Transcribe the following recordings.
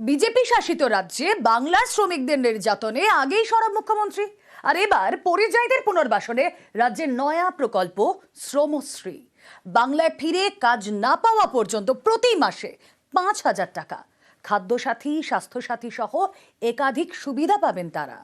BJP শাসিত রাজ্যে বাংলার শ্রমিকদের নির্যাতনে আগেই সরব মুখ্যমন্ত্রী। আর এবার পরিযায়ীদের পুনর্বাসনে রাজ্যের নয়া প্রকল্প শ্রমশ্রী। বাংলায় ফিরে কাজ না পাওয়া পর্যন্ত প্রতি মাসে পাঁচ হাজার টাকা। খাদ্যসাথী, স্বাস্থ্যসাথী সহ একাধিক সুবিধা পাবেন তারা।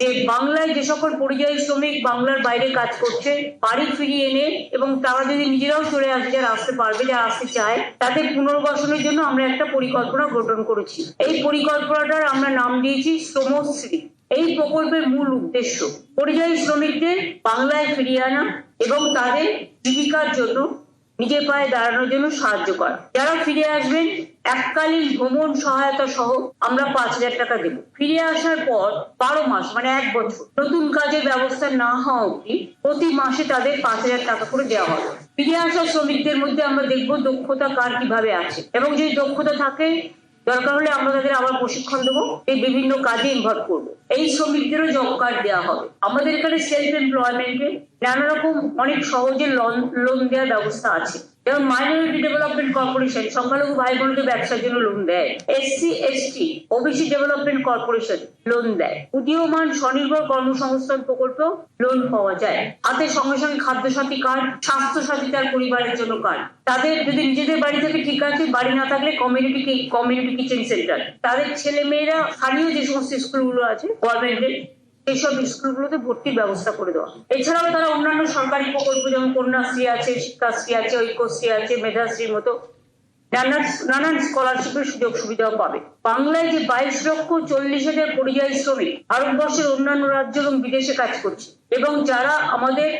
যে বাংলায় যে সকল পরিযায়ী শ্রমিক বাংলার বাইরে কাজ করছে, বাড়ি ফিরিয়ে এনে এবং তারা যদি নিজেরাও চলে আসে যারা আসতে পারবে যারা আসতে চায়, তাদের পুনর্বাসনের জন্য আমরা একটা পরিকল্পনা গঠন করেছি। এই পরিকল্পনাটার আমরা নাম দিয়েছি শ্রমশ্রী এই প্রকল্পের মূল উদ্দেশ্য, পরিযায়ী শ্রমিকদের বাংলায় ফিরিয়ে আনা এবং তাদের জীবিকার জন্য নিজের পায়ে দাঁড়ানোর জন্য সাহায্য করা। যারা ফিরে আসবেন, এককালীন ভ্রমণ সহায়তা সহ আমরা পাঁচ হাজার টাকা দেব। ফিরে আসার পর বারো মাস মানে এক বছর, নতুন কাজের ব্যবস্থা না হওয়া অব্দি প্রতি মাসে তাদের পাঁচ হাজার টাকা করে দেওয়া হবে। ফিরে আসা শ্রমিকদের মধ্যে আমরা দেখব দক্ষতা কার কীভাবে আছে। এবং যে দক্ষতা থাকে দরকার হলে আমরা তাদের আবার প্রশিক্ষণ দেবো, এই বিভিন্ন কাজে ইনভলভ করব। এই শ্রমিকদেরও জব কার্ড দেওয়া হবে। আমাদের এখানে সেলফ এমপ্লয়মেন্টে নানা রকম অনেক সহজে লোন লোন দেওয়ার ব্যবস্থা আছে। যেমন মাইনরিটি ডেভেলপমেন্ট কর্পোরেশন সংখ্যালঘু ভাই বোনদের ব্যবসার জন্য লোন দেয়। SC ST OBC development corporation loan দেয়। উদীয়মান স্বনির্ভর কর্মসংস্থান প্রকল্প লোন পাওয়া যায়। হাতে সঙ্গে সঙ্গে খাদ্যসাথী কার্ড স্বাস্থ্য সাথী তার পরিবারের জন্য কার্ড তাদের যদি নিজেদের বাড়ি থেকে ঠিক আছে, বাড়ি না থাকলে কমিউনিটি কমিউনিটি কিচেন সেন্টার তাদের ছেলে মেয়েরা স্থানীয় যে সমস্ত স্কুলগুলো আছে গভর্নমেন্টের এইসব স্কুলগুলোতে ভর্তির ব্যবস্থা করে দেওয়া। এছাড়াও তারা অন্যান্য সরকারি প্রকল্প, যেমন কন্যাশ্রী আছে, শিক্ষাশ্রী আছে, ঐক্যশ্রী আছে, মেধাশ্রীর মতো নানান স্কলারশিপের সুযোগ সুবিধাও পাবে। বাংলায় যে বাইশ লক্ষ চল্লিশ হাজার পরিযায়ী শ্রমিক ভারতবর্ষের অন্যান্য রাজ্য এবং বিদেশে কাজ করছে এবং যারা আমাদের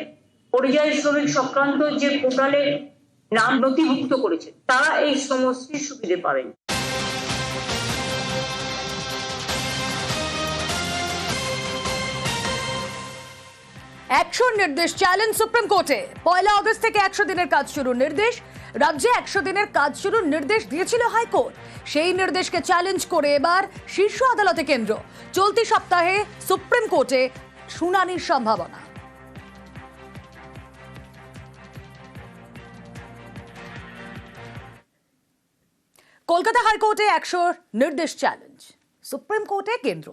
পরিযায়ী শ্রমিক সংক্রান্ত যে পোর্টালে নাম নথিভুক্ত করেছে, তারা এই সমস্ত সুবিধে পাবেন। একশো নির্দেশ চ্যালেঞ্জ সুপ্রিম কোর্টে পয়লা অগস্ট থেকে একশো দিনের কাজ শুরুর নির্দেশ। রাজ্যে একশো দিনের কাজ শুরুর নির্দেশ দিয়েছিল হাইকোর্ট। সেই নির্দেশকে চ্যালেঞ্জ করে এবার শীর্ষ আদালতে কেন্দ্র। চলতি সপ্তাহে সুপ্রিম কোর্টে শুনানির সম্ভাবনা। কলকাতা হাইকোর্টে একশো নির্দেশ চ্যালেঞ্জ সুপ্রিম কোর্টে কেন্দ্র।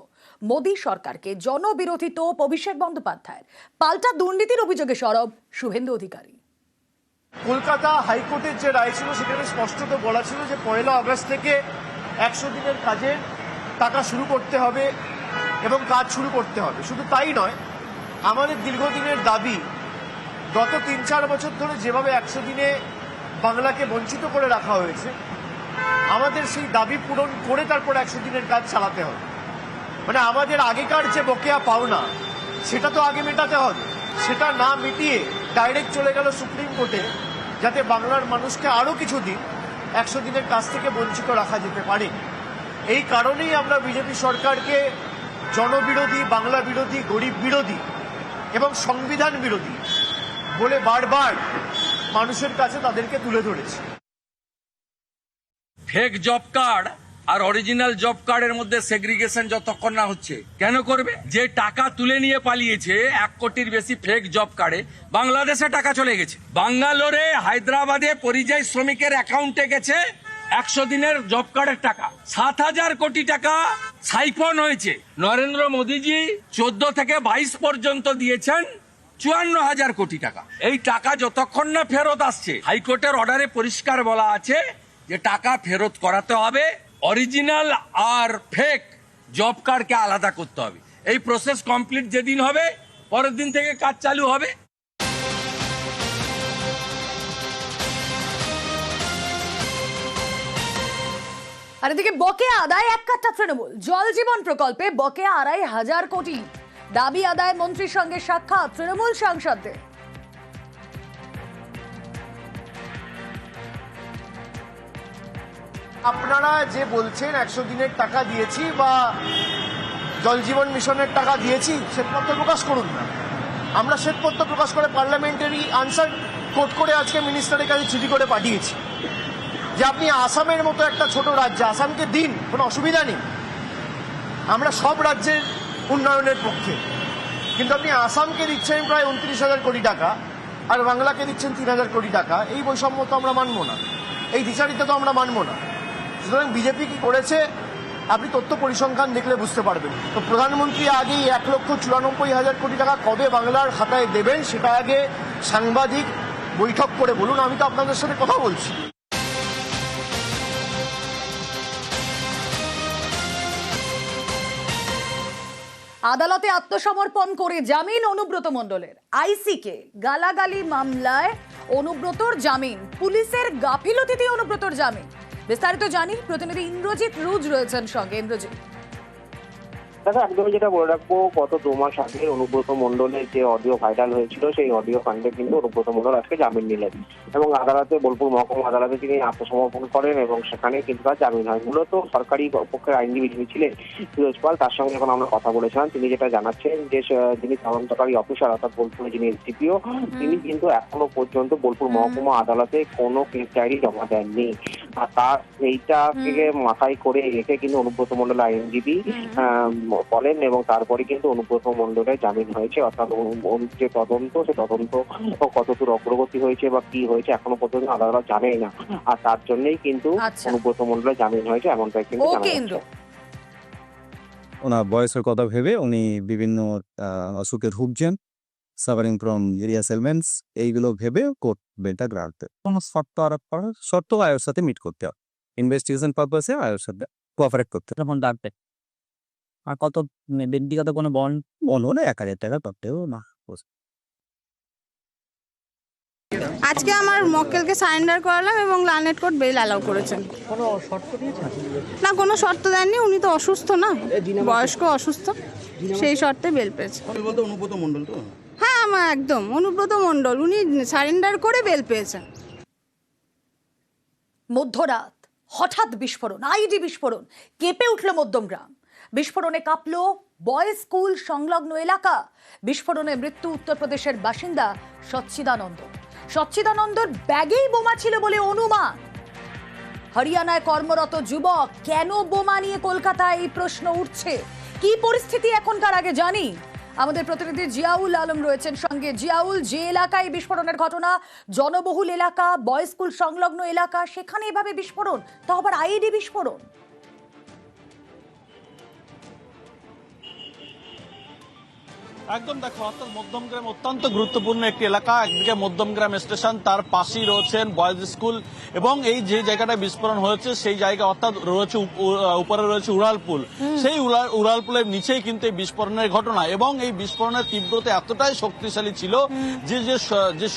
মোদী সরকারকে জনবিরোধী তোপ, অভিষেক বন্দ্যোপাধ্যায়ের। পাল্টা দুর্নীতির অভিযোগে সরব শুভেন্দু অধিকারী। কলকাতা হাইকোর্টের যে রায় ছিল, সেখানে স্পষ্টত বলা ছিল যে পয়লা আগস্ট থেকে একশো দিনের কাজের টাকা শুরু করতে হবে এবং কাজ শুরু করতে হবে। শুধু তাই নয়, আমাদের দীর্ঘদিনের দাবি, গত তিন চার বছর ধরে যেভাবে একশো দিনে বাংলাকে বঞ্চিত করে রাখা হয়েছে, আমাদের সেই দাবি পূরণ করে তারপর একশো দিনের কাজ চালাতে হবে। মানে আমাদের আগেকার যে বকেয়া পাওনা, সেটা তো আগে মেটাতে হবে। সেটা না মিটিয়ে ডাইরেক্ট চলে গেল সুপ্রিম কোর্টে, যাতে বাংলার মানুষকে আরও কিছু দিন একশো দিনের কাছ থেকে বঞ্চিত রাখা যেতে পারে। এই কারণেই আমরা বিজেপি সরকারকে জনবিরোধী, বাংলা বিরোধী, গরিব বিরোধী এবং সংবিধান বিরোধী বলে বারবার মানুষের কাছে তাদেরকে তুলে ধরেছি। ফেক জব কার্ড আর অরিজিনাল জব কার্ডের মধ্যে সেগ্রিগেশন যতক্ষণ না হচ্ছে, কেন করবে? যে টাকা তুলে নিয়ে পালিয়েছে, এক কোটির বেশি ফেক জব কার্ডে বাংলাদেশে টাকা চলে গেছে। বাঙ্গালোরে, হায়দ্রাবাদে পরিযায়ী শ্রমিকের অ্যাকাউন্টে গেছে একশো দিনের জব কার্ডের টাকা। সাত হাজার কোটি টাকা সাইফন হয়েছে। নরেন্দ্র মোদীজি চোদ্দ থেকে বাইশ পর্যন্ত দিয়েছেন চুয়ান্ন হাজার কোটি টাকা। এই টাকা যতক্ষণ না ফেরত আসছে, হাইকোর্টের অর্ডারে পরিষ্কার বলা আছে যে টাকা ফেরত করাতে হবে। অরিজিনাল আর ফেক জব কার্ডকে আলাদা করতে হবে। এই প্রসেস কমপ্লিট যেদিন হবে, পরের দিন থেকে কাজ চালু হবে। আর এদিকে বকেয়া আদায় এক কাঠা তৃণমূল। জল জীবন প্রকল্পে বকেয়া আড়াই হাজার কোটি। দাবি আদায় মন্ত্রীর সঙ্গে সাক্ষাৎ তৃণমূল সাংসদদের। আপনারা যে বলছেন একশো দিনের টাকা দিয়েছি বা জল জীবন মিশনের টাকা দিয়েছি শ্বেতপত্র প্রকাশ করুন না। আমরা শ্বেতপত্র প্রকাশ করে পার্লামেন্টারি আনসার কোট করে আজকে মিনিস্টারের কাছে চিঠি করে পাঠিয়েছি যে আপনি আসামের মতো একটা ছোট রাজ্য, আসামকে দিন, কোনো অসুবিধা নেই। আমরা সব রাজ্যের উন্নয়নের পক্ষে। কিন্তু আপনি আসামকে দিচ্ছেন প্রায় উনত্রিশ হাজার কোটি টাকা আর বাংলাকে দিচ্ছেন তিন হাজার কোটি টাকা, এই বৈষম্য তো আমরা মানব না। এই দ্বিচারিতা তো আমরা মানবো না। সুতরাং বিজেপি কি করেছে? আপনি তথ্য পরিসংখ্যান দেখলে বুঝতে পারবেন। তো প্রধানমন্ত্রী আগেই এক লক্ষ চুরানব্বই হাজার কোটি টাকা কবে বাংলার খাতায় দেবেন সেটা আগে সাংবাদিক বৈঠক করে বলুন, আমি তো আপনাদের সাথে কথা বলছি। আদালতে আত্মসমর্পণ করে জামিন অনুব্রত মণ্ডলের। আইসিকে গালাগালি মামলায় অনুব্রতর জামিন, পুলিশের গাফিলতিতে অনুব্রতর জামিন। বিস্তারিত জানি প্রতিনিধি ইন্দ্রজিৎ রুজ রয়েছেন সঙ্গে। ইন্দ্রজিৎ। দাদা একদমই যেটা বলে রাখব গত দু মাস আগে অনুব্রত মন্ডলের যে অডিও ভাইরাল হয়েছিল সেই অডিও কাণ্ডে কিন্তু অনুব্রত মন্ডল আজকে জামিন নিলেন। এবং আদালতে বোলপুর মহকুমা আদালতে তিনি আত্মসমর্পণ করেন এবং সেখানে কিন্তু তার জামিন হয়। মূলত সরকারি পক্ষের আইনজীবী যিনি ছিলেন ফিরোজ পাল তার সঙ্গে যখন আমরা কথা বলেছিলাম তিনি যেটা জানাচ্ছেন যে যিনি তদন্তকারী অফিসার অর্থাৎ বোলপুরে যিনি এসডিপিও তিনি কিন্তু এখনও পর্যন্ত বোলপুর মহকুমা আদালতে কোনো কেস ডায়েরি জমা দেননি। আর তার এইটাকে মাথায় করে রেখে কিন্তু অনুব্রত মন্ডল আইনজীবী আহ, বলেন এবং তারপরে কিন্তু অনুব্রত মন্ডলের জামিন হয়েছে। অর্থাৎ যে তদন্ত সে তদন্ত কতদূর অগ্রগতি হয়েছে বা কি হয়েছে এখনও পর্যন্ত আদালত জানেই না। আর তার জন্যই কিন্তু আচ্ছা। অনুব্রত মন্ডলের জামিন হয়েছে এমনটাই কিন্তু জানা যাচ্ছে। ওনার বয়সের কথা ভেবে উনি বিভিন্ন আহ, অসুখে ভুগছেন। সাফারিং ফ্রম এরিয়া সেলমেন্টস এইগুলো ভেবে করবে এটা গ্রান্ট কোনো শর্ত আরোপ করার শর্ত আয়ের সাথে মিট করতে হবে। ইনভেস্টিগেশন পারপাসে আয়ের সাথে কোঅপারেট করতে হবে। তখন ডাকবে। আর কত মানে ব্যক্তিগত কোনো বন্ড বলো না এক হাজার টাকা করতেও না। আজকে আমার মক্কেলকে সারেন্ডার করালাম এবং লানেট কোর্ট বেল অ্যালাউ করেছেন। না কোনো শর্ত দেননি উনি তো অসুস্থ না বয়স্ক অসুস্থ সেই শর্তে বেল পেয়েছে। অনুব্রত মন্ডল তো? হ্যাঁ আমার একদম অনুব্রত মণ্ডল উনি সারেন্ডার করে বেল পেয়েছেন। মধ্যরাত হঠাৎ বিস্ফোরণ আইডি বিস্ফোরণ কেঁপে উঠল মধ্যমগ্রাম বিস্ফোরণে কাঁপল বয়েজ স্কুল সংলগ্ন এলাকা। বিস্ফোরণে মৃত্যু উত্তরপ্রদেশের বাসিন্দা সচ্চিদানন্দ। সচ্চিদানন্দর ব্যাগেই বোমা ছিল বলে অনুমান। হরিয়ানায় কর্মরত যুবক, কেন বোমা নিয়ে কলকাতায় এই প্রশ্ন উঠছে? কি পরিস্থিতি এখনকার আগে জানি? আমাদের প্রতিনিধি জিয়াউল আলম রয়েছেন সঙ্গে। জিয়াউল, যে এলাকায় বিস্ফোরণের ঘটনা, জনবহুল এলাকা বয়েজ স্কুল সংলগ্ন এলাকা, সেখানে এভাবে বিস্ফোরণ? তাও আবার আইডি বিস্ফোরণ? একদম দেখো অর্থাৎ মধ্যমগ্রাম অত্যন্ত গুরুত্বপূর্ণ একটি এলাকা। একদিকে মধ্যমগ্রাম স্টেশন তার পাশেই রয়েছেন বয়েজ স্কুল এবং এই যে জায়গাটা বিস্ফোরণ হয়েছে সেই জায়গা অর্থাৎ রয়েছে উপরে রয়েছে উড়ালপুল সেই উড়াল উড়ালপুলের নিচেই কিন্তু এই বিস্ফোরণের ঘটনা এবং এই বিস্ফোরণের তীব্রতা এতটাই শক্তিশালী ছিল যে যে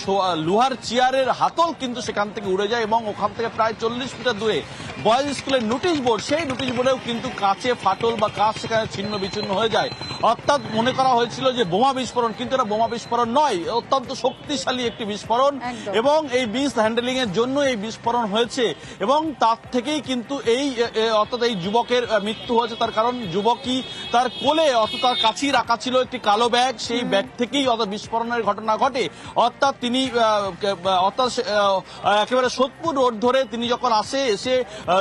লোহার চেয়ারের হাতল কিন্তু সেখান থেকে উড়ে যায় এবং ওখান থেকে প্রায় চল্লিশ মিটার দূরে বয়েজ স্কুলের নোটিশ বোর্ড সেই নোটিশ বোর্ডেও কিন্তু কাঁচে ফাটল বা কাঁচ সেখানে ছিন্ন বিচ্ছিন্ন হয়ে যায়। অর্থাৎ মনে করা হয়েছিল যে বোমা বিস্ফোরণ কিন্তু এটা বোমা বিস্ফোরণ নয় অত্যন্ত শক্তিশালী একটি বিস্ফোরণ এবং এই বিষ হ্যান্ডেলিং এর জন্য এই বিস্ফোরণ হয়েছে এবং তার থেকেই কিন্তু এই অর্থাৎ এই যুবকের মৃত্যু হয়েছে। তার কারণ যুবকই তার কোলে অর্থাৎ তার কাছেই রাখা ছিল একটি কালো ব্যাগ সেই ব্যাগ থেকেই অর্থাৎ বিস্ফোরণের ঘটনা ঘটে। অর্থাৎ তিনি অর্থাৎ একেবারে সোদপুর রোড ধরে তিনি যখন আসে এসে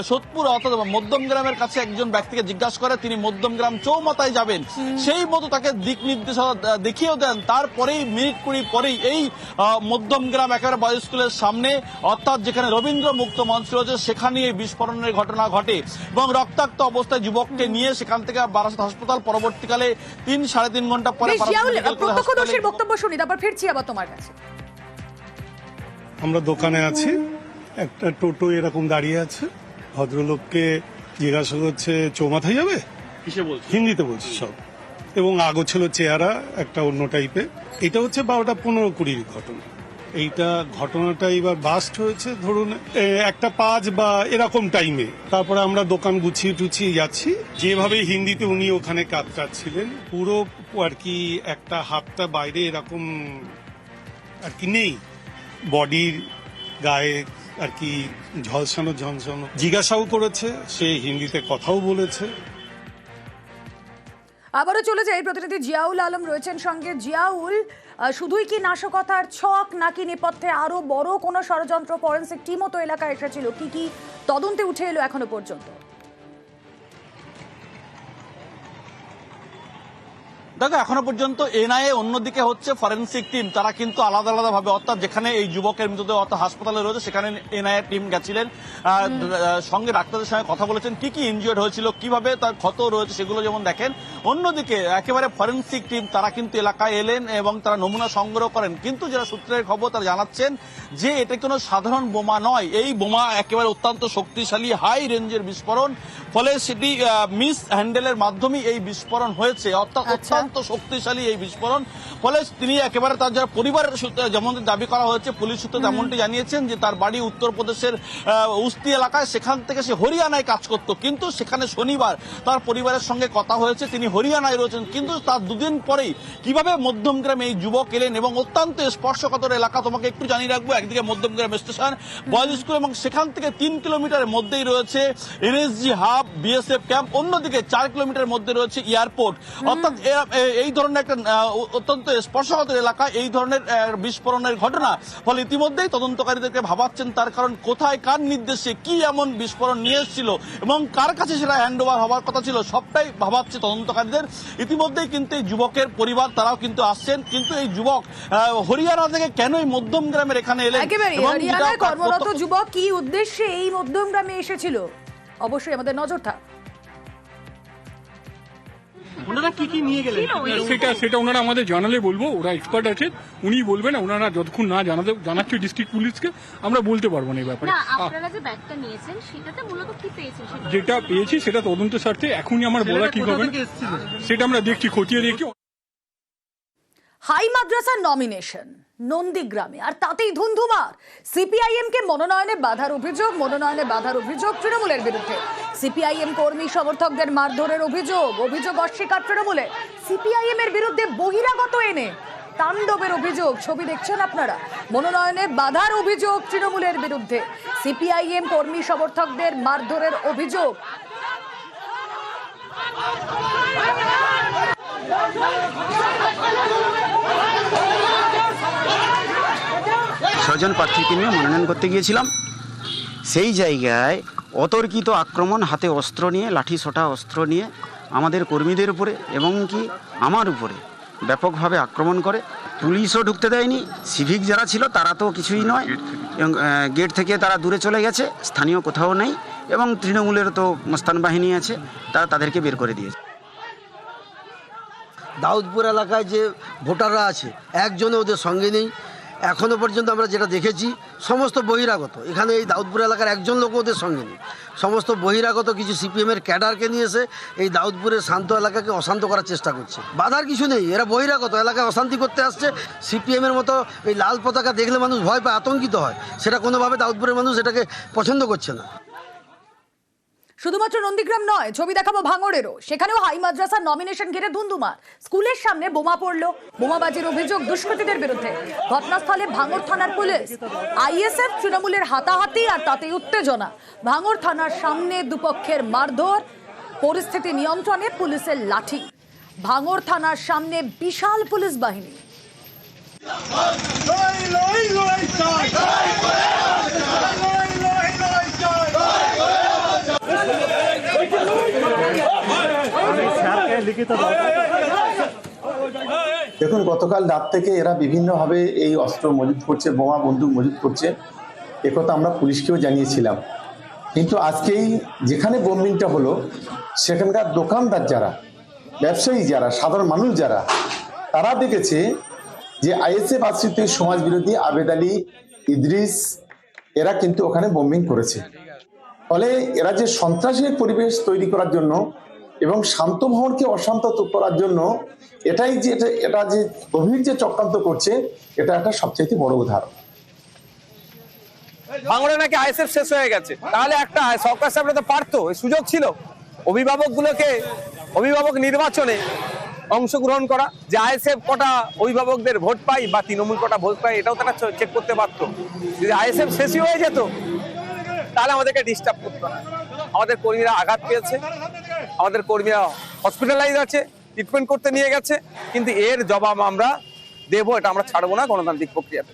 সোদপুর অর্থাৎ মধ্যমগ্রামের কাছে একজন ব্যক্তিকে জিজ্ঞাসা করে তিনি মধ্যমগ্রাম চৌমাথায় যাবেন। সেই মতো তাকে দিক নির্দেশনা দেখিয়েও দেন তারপরেই মিনিট কুড়ি পরেই এই আহ, মধ্যমগ্রাম একেবারে বয়েজ স্কুলের সামনে অর্থাৎ যেখানে রবীন্দ্র মুক্ত মঞ্চ রয়েছে সেখানে এই বিস্ফোরণের ঘটনা ঘটে। এবং রক্তাক্ত অবস্থায় যুবককে নিয়ে সেখান থেকে বারাসাত হাসপাতাল পরবর্তীকালে তিন সাড়ে তিন ঘণ্টা পরে প্রত্যক্ষদর্শীর বক্তব্য শুনি তারপর ফিরছি আবার তোমার কাছে। আমরা দোকানে আছি একটা টোটো এরকম দাঁড়িয়ে আছে ভদ্রলোককে জিজ্ঞাসা করছে চৌমাথায় যাবে? হিন্দিতে বলছে সব। এবং আগো ছিল চেহারা, একটা অন্য টাইপের এটা হচ্ছে বারোটা পনেরো কুড়ির ঘটনা। এইটা ঘটনাটা এবার বাস্ট হয়েছে, ধরুন একটা পাঁচ বা এরকম টাইমে তারপরে আমরা দোকান গুছিয়ে টুছিয়ে যাচ্ছি। যেভাবে হিন্দিতে উনি ওখানে কাতরাচ্ছিলেন পুরো আর কি একটা হাতটা বাইরে এরকম আর কি নেই। বডির গায়ে আর কি ঝলসানো ঝনসানো জিজ্ঞাসাও করেছে, সে হিন্দিতে কথাও বলেছে। আবারও চলে যাই। প্রতিনিধি জিয়াউল আলম রয়েছেন সঙ্গে। জিয়াউল শুধুই কি নাশকতার ছক নাকি নেপথ্যে আরও বড় কোনো ষড়যন্ত্র ফরেন্সিক টিমও তো এলাকায় এসেছিল? কি কি তদন্তে উঠে এলো এখনও পর্যন্ত? দেখো এখনও পর্যন্ত এনআইএ অন্যদিকে হচ্ছে ফরেন্সিক টিম। তারা কিন্তু আলাদা আলাদা ভাবে অর্থাৎ যেখানে এই যুবকের মৃতদেহ অর্থাৎ হাসপাতালে রয়েছে সেখানে এনআইএ টিম গেছিলেন। সঙ্গে ডাক্তারদের সঙ্গে কথা বলেছেন কি কি ইনজিওর্ড হয়েছিল কীভাবে তার ক্ষত রয়েছে সেগুলো যেমন দেখেন। অন্যদিকে একেবারে ফরেন্সিক টিম তারা কিন্তু এলাকায় এলেন এবং তারা নমুনা সংগ্রহ করেন। কিন্তু যারা সূত্রের খবর তারা জানাচ্ছেন যে এটা কোনো সাধারণ বোমা নয়। এই বোমা একেবারে অত্যন্ত শক্তিশালী হাই রেঞ্জের বিস্ফোরণ। ফলে সেটি মিস হ্যান্ডেলের মাধ্যমে এই বিস্ফোরণ হয়েছে। অর্থাৎ আচ্ছা। অত্যন্ত শক্তিশালী এই বিস্ফোরণ। ফলে তিনি একেবারে তার যারা পরিবারের সূত্রে যেমন দাবি করা হয়েছে পুলিশ সূত্রে তেমনটি জানিয়েছেন যে তার বাড়ি উত্তরপ্রদেশের উস্তি এলাকায়। সেখান থেকে সে হরিয়ানায় কাজ করত। কিন্তু সেখানে শনিবার তার পরিবারের সঙ্গে কথা হয়েছে তিনি হরিয়ানায় রয়েছেন। কিন্তু তার দুদিন পরেই কীভাবে মধ্যমগ্রামে এই যুবক এলেন এবং অত্যন্ত স্পর্শকাতর এলাকা তোমাকে একটু জানিয়ে রাখব একদিকে মধ্যমগ্রাম স্টেশন বয়েজ স্কুল এবং সেখান থেকে তিন কিলোমিটারের মধ্যেই রয়েছে এনএসজি হাব বিএসএফ ক্যাম্প অন্যদিকে চার কিলোমিটার মধ্যে রয়েছে এয়ারপোর্ট। অর্থাৎ এই ধরনের একটা অত্যন্ত স্পর্শকাতর এলাকা এই ধরনের বিস্ফোরণের ঘটনা। ফলে ইতিমধ্যেই তদন্তকারীদেরকে ভাবাচ্ছেন তার কারণ কোথায় কার নির্দেশে কি এমন বিস্ফোরণ নিয়ে এসেছিল এবং কার কাছে সেটা হ্যান্ড ওভার হওয়ার কথা ছিল সবটাই ভাবাচ্ছে তদন্তকারীদের। ইতিমধ্যেই কিন্তু এই যুবকের পরিবার তারাও কিন্তু আসছেন। কিন্তু এই যুবক হরিয়ানা থেকে কেন এই মধ্যম গ্রামের এখানে এলেন? হরিয়ানায় কর্মরত যুবক কি উদ্দেশ্যে এই মধ্যম গ্রামে এসেছিল? অবশ্যই আমাদের নজর থাক। সেটা সেটা ওনারা আমাদের জানালে বলব ওরা এক্সপার্ট আছে উনি বলবেন ওনারা যতক্ষণ না জানাতে জানাচ্ছে ডিস্ট্রিক্ট পুলিশকে আমরা বলতে পারব না এই ব্যাপারে। আপনারা যে ব্যাগটা নিয়েছেন সেটাতে মূলত কি পেয়েছেন যেটা পেয়েছি সেটা তদন্ত স্বার্থে এখনই আমার বলা ঠিক হবে না। সেটা আমরা দেখছি খতিয়ে দেখছি। হাই মাদ্রাসার নমিনেশন নন্দীগ্রামে। আর তাতেই ধুন্ধুমার। সিপিআইএম কে মনোনয়নে বাধার অভিযোগ, মনোনয়নে বাধার অভিযোগ তৃণমূলের বিরুদ্ধে। সিপিআইএম কর্মী সমর্থকদের মারধরের অভিযোগ অভিযোগ অস্বীকার তৃণমূলের সিপিআইএম এর বিরুদ্ধে বহিরাগত এনে তাণ্ডবের অভিযোগ, ছবি দেখছেন আপনারা। মনোনয়নে বাধার অভিযোগ তৃণমূলের বিরুদ্ধে। সিপিআইএম কর্মী সমর্থকদের মারধরের অভিযোগ ছজন প্রার্থীকে নিয়ে মনোনয়ন করতে গিয়েছিলাম। সেই জায়গায় অতর্কিত আক্রমণ হাতে অস্ত্র নিয়ে লাঠি সোটা অস্ত্র নিয়ে আমাদের কর্মীদের উপরে এবং কি আমার উপরে ব্যাপকভাবে আক্রমণ করে। পুলিশও ঢুকতে দেয়নি সিভিক যারা ছিল তারা তো কিছুই নয়। এবং গেট থেকে তারা দূরে চলে গেছে স্থানীয় কোথাও নেই এবং তৃণমূলের তো মস্তান বাহিনী আছে তারা তাদেরকে বের করে দিয়েছে। দাউদপুর এলাকায় যে ভোটাররা আছে একজনও ওদের সঙ্গে নেই এখনও পর্যন্ত আমরা যেটা দেখেছি, সমস্ত বহিরাগত, এখানে এই দাউদপুর এলাকার একজন লোক ওদের সঙ্গে নেই। সমস্ত বহিরাগত কিছু সিপিএমের ক্যাডারকে নিয়ে এসে এই দাউদপুরের শান্ত এলাকাকে অশান্ত করার চেষ্টা করছে। বাধার কিছু নেই, এরা বহিরাগত, এলাকায় অশান্তি করতে আসছে, সিপিএমের মতো এই লাল পতাকা দেখলে মানুষ ভয় পায়, আতঙ্কিত হয়। সেটা কোনোভাবে দাউদপুরের মানুষ এটাকে পছন্দ করছে না। শুধুমাত্র নন্দীগ্রাম নয় ছবি দেখাবো ভাঙড়েরও সেখানেও হাই মাদ্রাসার নমিনেশন ঘিরে ধুন্ধুমার স্কুলের সামনে বোমা পড়ল বোমাবাজির অভিযোগ দুষ্কৃতীদের বিরুদ্ধে ঘটনাস্থলে ভাঙড় থানার পুলিশ আইএসএফ তৃণমূলের হাতাহাতি আর তাতে উত্তেজনা ভাঙড় থানার সামনে দুপক্ষের মারধর পরিস্থিতি নিয়ন্ত্রণে পুলিশের লাঠি ভাঙড় থানার সামনে বিশাল পুলিশ বাহিনী দেখুন, গতকাল রাত থেকে এরা বিভিন্নভাবে এই অস্ত্র মজুত করছে, বোমা, বন্দুক মজুত করছে। একথা আমরা পুলিশকেও জানিয়েছিলাম। কিন্তু আজকেই যেখানে বোম্বিংটা হলো, সেখানকার দোকানদার যারা, ব্যবসায়ী যারা, সাধারণ মানুষ যারা, তারা দেখেছে যে আইএসএফ আশ্রিত সমাজ বিরোধী আবেদ আলী, ইদ্রিস, এরা কিন্তু ওখানে বোম্বিং করেছে। ফলে এরা যে সন্ত্রাসের পরিবেশ তৈরি করার জন্য এবং শান্ত ভবনকে অশান্ত করার জন্য এটাই যে এটা এটা যে গভীর যে চক্রান্ত করছে, এটা একটা সবচাইতে বড় উদাহরণ। ভাঙড়ে নাকি আইএসএফ শেষ হয়ে গেছে। তাহলে একটা সরকার সাহেব তো পারতো সুযোগ ছিল। অভিভাবকগুলোকে, অভিভাবক নির্বাচনে অংশগ্রহণ করা, যে আইএসএফ কটা অভিভাবকদের ভোট পাই বা তৃণমূল কটা ভোট পাই এটাও তারা চেক করতে পারতো। যদি আইএসএফ শেষই হয়ে যেত, তাহলে আমাদেরকে ডিস্টার্ব করতো না। আমাদের কর্মীরা আঘাত পেয়েছে। আমাদের কর্মীরা হসপিটালাইজ আছে ট্রিটমেন্ট করতে নিয়ে গেছে, কিন্তু এর জবাব আমরা দেবো, এটা আমরা ছাড়বো না গণতান্ত্রিক প্রক্রিয়াতে।